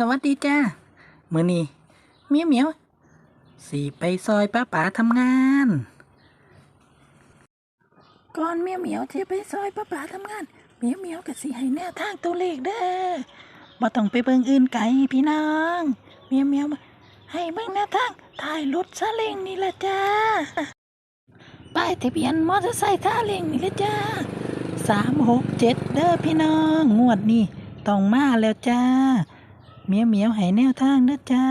สวัสดีจ้ามือนี้เมียวเมียวสี่ไปซอยป้าป๋าทำงาน ก่อนเมียวเมียวจะไปซอยป้าป๋าทำงาน เมียวเมียวกับสีให้แนวทางตัวเลขเด้อบ่ต้องไปเบิ่งอื่นไกลพี่น้อง เมียวเมียวให้เบิ่งแนวทางถ่ายรถซาเล้งนี่ละจ้าป้ายทะเบียนมอเตอร์ไซค์ซาเล้งนี่ละจ้าสามหกเจ็ดเด้อพี่น้องงวดนี้ต้องมาแล้วจ้า เมียวเหมียวให้แนวทางเด้อจ้า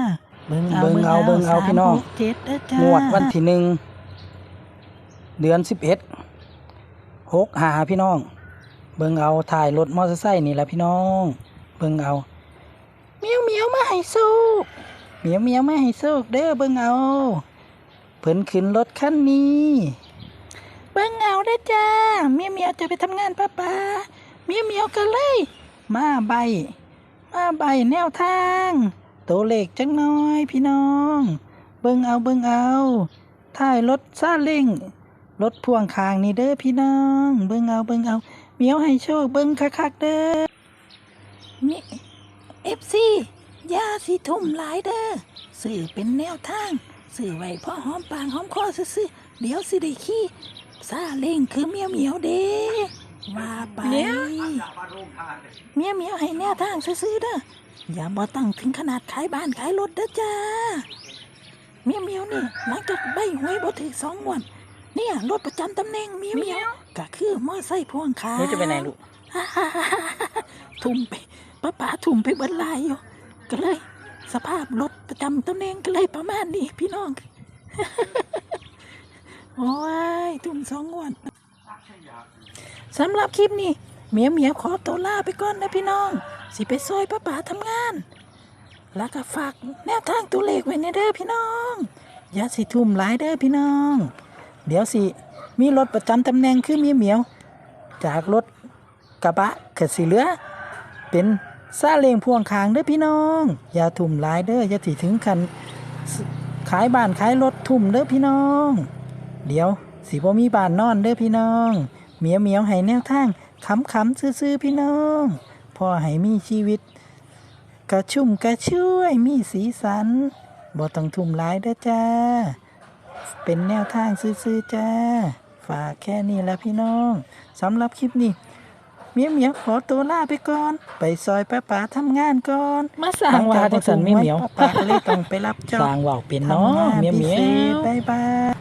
เบิ่งเบิ่งเอาเบิ่งเอาพี่น้องสมหกเจ็ดเด้อจ้างวดวันที่หนึ่งเดือนสิบเอ็ดหกหาพี่น้อง เบิ่งเอาถ่ายรถมอเตอร์ไซค์นี่แหละพี่น้อง เบิ่งเอาเมียวเหมียวมาให้สู้เมียวเมียวไม่ให้โชคเด้อเบิ่งเอาเพิ่นขึ้นรถคันนี้เบิ่งเอาเด้อจ้าเมียวเหมียวจะไปทำงานป้าป๋าเมียวเหมียวก็เลย มาใบ มาใบแนวทาง ตัวเลขจังน้อยพี่น้อง เบิ่งเอาเบิ่งเอาถ่ายรถซาเล้งรถพ่วงคางนี่เด้อพี่น้อง เบิ่งเอาเบิ่งเอาเมียวให้โชคเบิ่งคักๆเด้อมีเอฟซียาสีทุ่มหลายเด้อสื่อเป็นแนวทาง สื่อไว้พ่อหอมปากหอมคอซื่อๆเดี๋ยวสิได้ขี้ซาเล้งคือเมียวเมียวเด้ เหมียวให้แนวทางซื่อๆเด้ออย่าบ่ตั้งถึงขนาดขายบ้านขายรถเด้อจ้าเมียวเหมียวนี่หลังจากใบหวยบ่ถึงสองงวันเนี่ยรถประจำตำแหน่งเมียวเหมียวก็คือมอไซค์พ่วงข้างหนูจะไปไหนลูกทุ่มไปป้าป๋าทุ่มไปเบิดหลายอยู่ก็เลย สภาพรถประจำตำแหน่งก็เลยประมาณนี้พี่น้องโอ้ยทุ่มสองงวดสำหรับคลิปนี้ เหมียวเหมียวขอตัวลาไปก่อนนะพี่น้อง สิไปซอยป้าป๋าทำงาน แล้วก็ฝากแนวทางตัวเลขไว้ในเด้อพี่น้อง อย่าสิทุ่มหลายเด้อพี่น้อง เดี๋ยวสิ มีรถประจำตำแหน่งคือเมียเหมียว จากรถกระบะเกิดสีเหลือ เป็นซาเลงพ่วงคางเด้อพี่น้อง อย่าทุ่มหลายเด้ออย่าถีถึงคันขายบ้านขายรถทุ่มเด้อพี่น้อง เดี๋ยวสิบ่มีบ้านนอนเด้อพี่น้อง มียวเหมียวให้แนวทางขำขำๆซื่อๆพี่น้องพอให้มีชีวิต กระชุ่มกระช่วยมีสีสันบ่ต้องทุ่มหลายเด้อจ้า เป็นแนวทางซื่อๆจ้า ฝากแค่นี้ละพี่น้องสำหรับคลิปนี้เมียเหมียวขอตัวลาไปก่อน ไปซอยป้าป๋าทำงานก่อน มาสั่งว่าจังสันเมียวเหมียวป้าป๋าก็เลยต้องไปรับจอบสร้างว่าวเป็นเนาะทำงานเมียวเหมีพิยเศษวบ๊ายบาย